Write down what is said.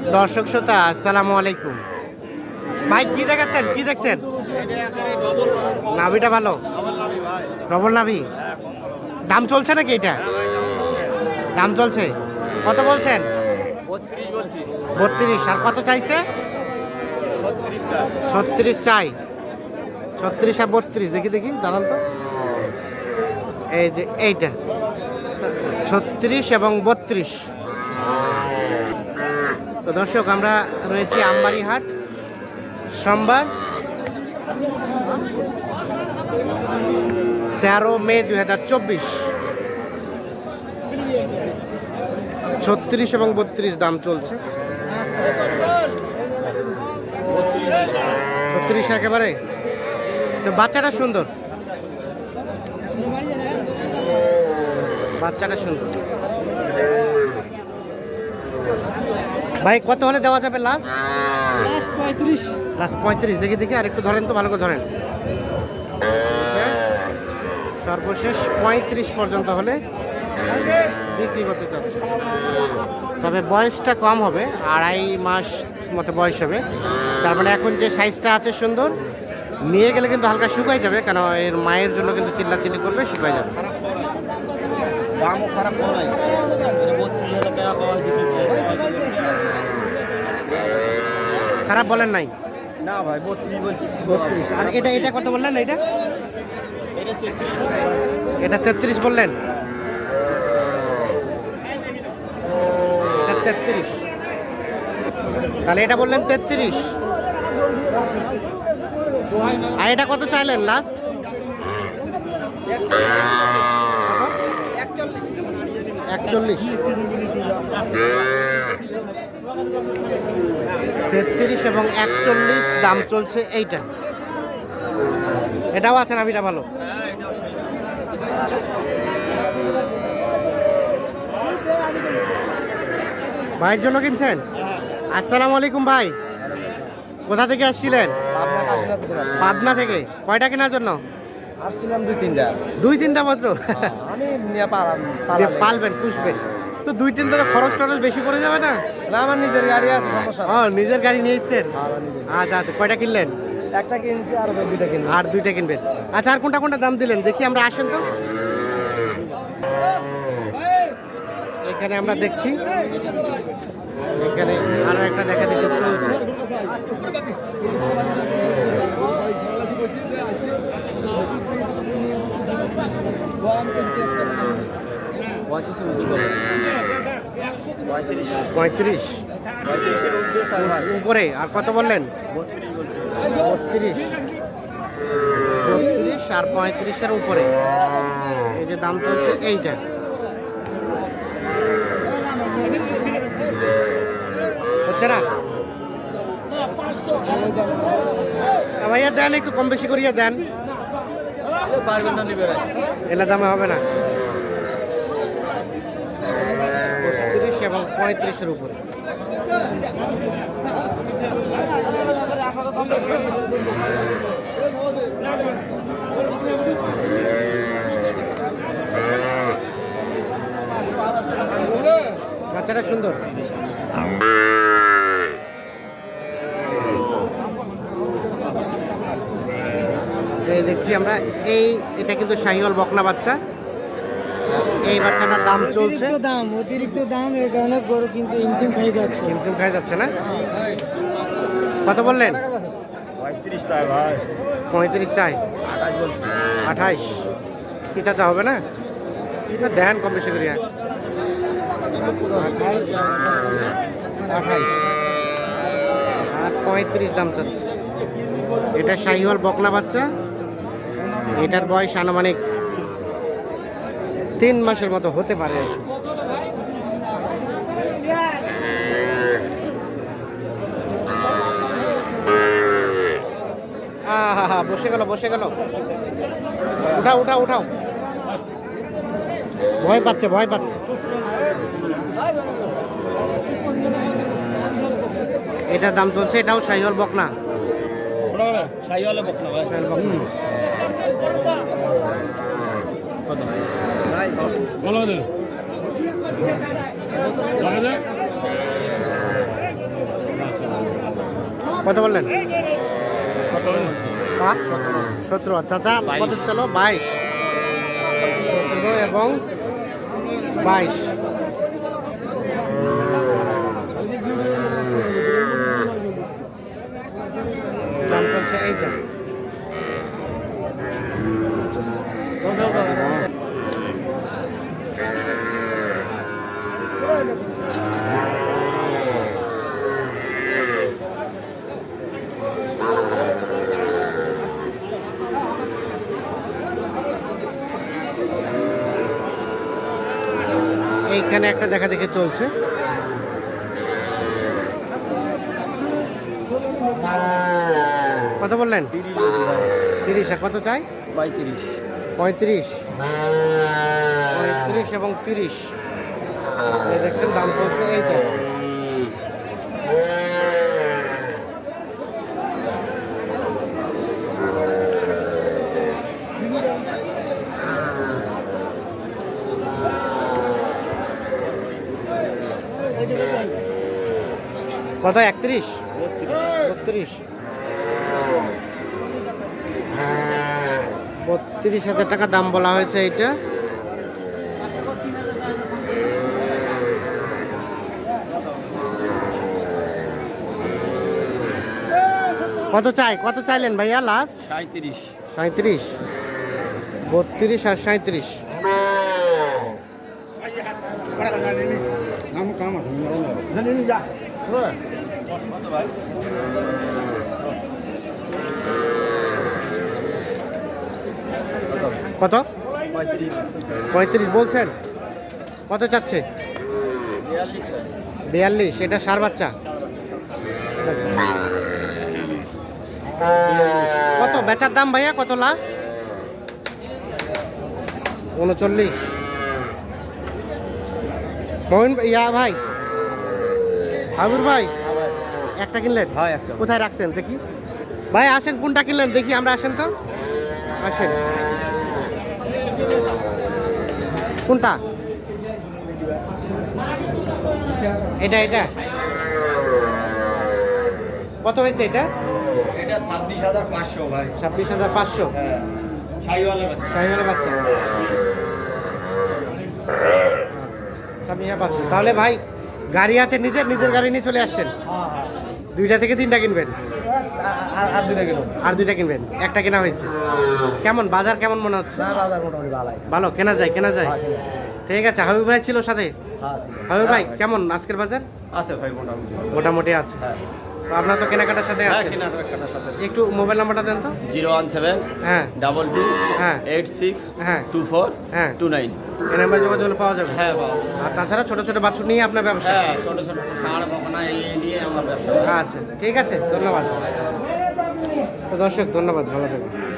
দর্শক শ্রোতা, আসসালামু আলাইকুম। ভাই, কি দেখাচ্ছেন? কি দেখছেন? নাভিটা ভালো? ডবল নাভি? দাম চলছে নাকি এটা? দাম চলছে? কত বলছেন? বত্রিশ। আর কত চাইছে? ছত্রিশ চাই। ছত্রিশ আর বত্রিশ। দেখি দেখি, দাঁড়ান তো। এই যে এইটা। ছত্রিশ এবং বত্রিশ। তো দর্শক, আমরা রয়েছি আমবাড়ি হাট সোমবার তেরো মে দুই হাজার চব্বিশ। ছত্রিশ এবং বত্রিশ দাম চলছে। ছত্রিশ একেবারে। তো বাচ্চাটা সুন্দর। বাচ্চাটা সুন্দর। ভাই কত হলে দেওয়া যাবে লাস্ট লাস্ট পঁয়ত্রিশ। লাস্ট পঁয়ত্রিশ। দেখি দেখি আর একটু ধরেন তো ভালো করে ধরেন? সর্বশেষ পঁয়ত্রিশ পর্যন্ত হলে বিক্রি করতে চাচ্ছে। তবে বয়সটা কম হবে আড়াই মাস মতো বয়স হবে। তার মানে এখন যে সাইজটা আছে সুন্দর নিয়ে গেলে কিন্তু হালকা শুকাই যাবে কেন এর মায়ের জন্য কিন্তু চিল্লাচিল্লি করবে শুকাই যাবে। দামও খারাপ খারাপ বলেন নাই? না ভাই বত্রিশ বলছি। আর এটা এটা কত বললেন এটা? এটা তেত্রিশ এটা তেত্রিশ বললেন। এটা তেত্রিশ। তাহলে এটা বললেন তেত্রিশ। আর এটা কত চাইলেন লাস্ট একচল্লিশ। তেত্রিশ এবং একচল্লিশ দাম চলছে এইটা। এটাও আছে নাভিটা ভালো। ভাইয়ের জন্য কিনছেন? আসসালামু আলাইকুম ভাই। কোথা থেকে আসছিলেন? পাবনা থেকে। কয়টা কেনার জন্য? আসছিলাম দুই তিনটা। দুই তিনটা মাত্র। আমি নিয়ে পালাম যে পালবেন পুষবেন। তো দুই তিনটা তো খরচ টরচ বেশি পড়ে যাবে না? না আমার নিজের গাড়ি আছে সমস্যা ও নিজের গাড়ি নিয়ে এসছেন আচ্ছা আচ্ছা কয়টা কিনলেন? একটা কিনছি আর দুইটা কিনবো। আর দুইটা কিনবেন। আচ্ছা আর কোনটা কোনটা দাম দিলেন? দেখি আমরা আসেন তো। এখানে আমরা দেখছি। এখানে আরও একটা দেখা দেখে চলছে। পঁয়ত্রিশ। উপরে আর কত বললেন? বত্রিশ। আর পঁয়ত্রিশের উপরে। এই যে দাম চলছে এইটা। হচ্ছে না? ভাইয়া দেন একটু কম বেশি করিয়া দেন। এলা দামে হবে না বত্রিশ এবং পঁয়ত্রিশের উপরে। বাচ্চাটা সুন্দর। দেখছি আমরা এই এটা কিন্তু শাহিওয়াল বকনা বাচ্চা। এই বাচ্চাটার দাম চলছে? দাম অতিরিক্ত দাম এই কারণে গরু কিন্তু ইঞ্জিন খাই যাচ্ছে। হিমশিম খাই যাচ্ছে না? কত বললেন? পঁয়ত্রিশ চাই ভাই। পঁয়ত্রিশ চাই। আঠাইশ কি চাচা হবে না? এটা দেন কম বেশি করিয়া। আঠাইশ আর পঁয়ত্রিশ দাম চাচ্ছে। এটা শাহিওয়াল বকনা বাচ্চা। এটার বয়স আনুমানিক তিন মাসের মতো হতে পারে। বসে গেল বসে গেল। উঠাও উঠাও উঠাও। ভয় পাচ্ছে ভয় পাচ্ছে। এটার দাম চলছে এটাও শাহিওয়াল বকনা। সাইওয়ালে বক না ভাই। শাহিওয়াল বকনা। কত বললেন? সতেরো। চাচা কত চলো বাইশ। সতেরো এবং বাইশ। এইখানে একটা দেখা দেখে চলছে। কত বললেন? তিরিশ। কত চাই? পঁয়ত্রিশ। পঁয়ত্রিশ। পঁয়ত্রিশ এবং তিরিশ। এই দেখছেন দাম চলছে এইটা কত একত্রিশ? বত্রিশ। বত্রিশ হাজার টাকা দাম বলা হয়েছে এইটা। কত চাই কত চাইলেন ভাইয়া লাস্ট সাঁত্রিশ সাঁত্রিশ বত্রিশ আর সাঁত্রিশ কত? পঁয়ত্রিশ। বলছেন? কত চাচ্ছে? বিয়াল্লিশ। বিয়াল্লিশ এটা সার বাচ্চা। কত বেচার দাম ভাইয়া? কত লাস্ট উনচল্লিশ। মোহন ইয়া ভাই হাবুর ভাই। একটা কিনলেন? হ্যাঁ একটা কোথায় রাখছেন? দেখি। ভাই আসেন কোনটা কিনলেন? দেখি আমরা আসেন তো। আসেন। কোনটা? এটা এটা। কত হয়েছে এটা? এটা ছাব্বিশ হাজার পাঁচশো ভাই। ছাব্বিশ হাজার পাঁচশো? হ্যাঁ। শাহিওয়ালের বাচ্চা। ছাব্বিশ হাজার পাঁচশো। তাহলে ভাই গাড়ি আছে নিজের নিজের গাড়ি নিয়ে চলে আসছেন? দুইটা থেকে তিনটা কিনবেন? আর আর দুটা আর দুইটা কিনবেন? একটা কেনা হয়েছে। কেমন? বাজার কেমন মনে হচ্ছে? বাজার মোটামুটি ভালো। কেনা যায় কেনা যায়? ঠিক আছে হাবিব ভাই ছিল সাথে? হ্যাঁ হাবিব ভাই কেমন আজকের বাজার? আছে ভাই মোটামুটি মোটামুটি আছে। হ্যাঁ। আপনার তো কেনাকাটার সাথে হ্যাঁ আছে। কেনাকাটার সাথে। একটু মোবাইল নাম্বারটা দেন তো। জিরো ওয়ান সেভেন হ্যাঁ। ডাবল টু হ্যাঁ। এইট সিক্স হ্যাঁ। টু ফোর হ্যাঁ। Two nine. এই নাম্বার যোগাযোগ পাওয়া যাবে। হ্যাঁ আর তাছাড়া ছোটো ছোটো বাছুর নিয়ে আপনার ব্যবসা? হ্যাঁ ছোট ছোট বকনা এই ব্যবসা আচ্ছা ঠিক আছে ধন্যবাদ। দর্শক ধন্যবাদ ভালো থাকবেন।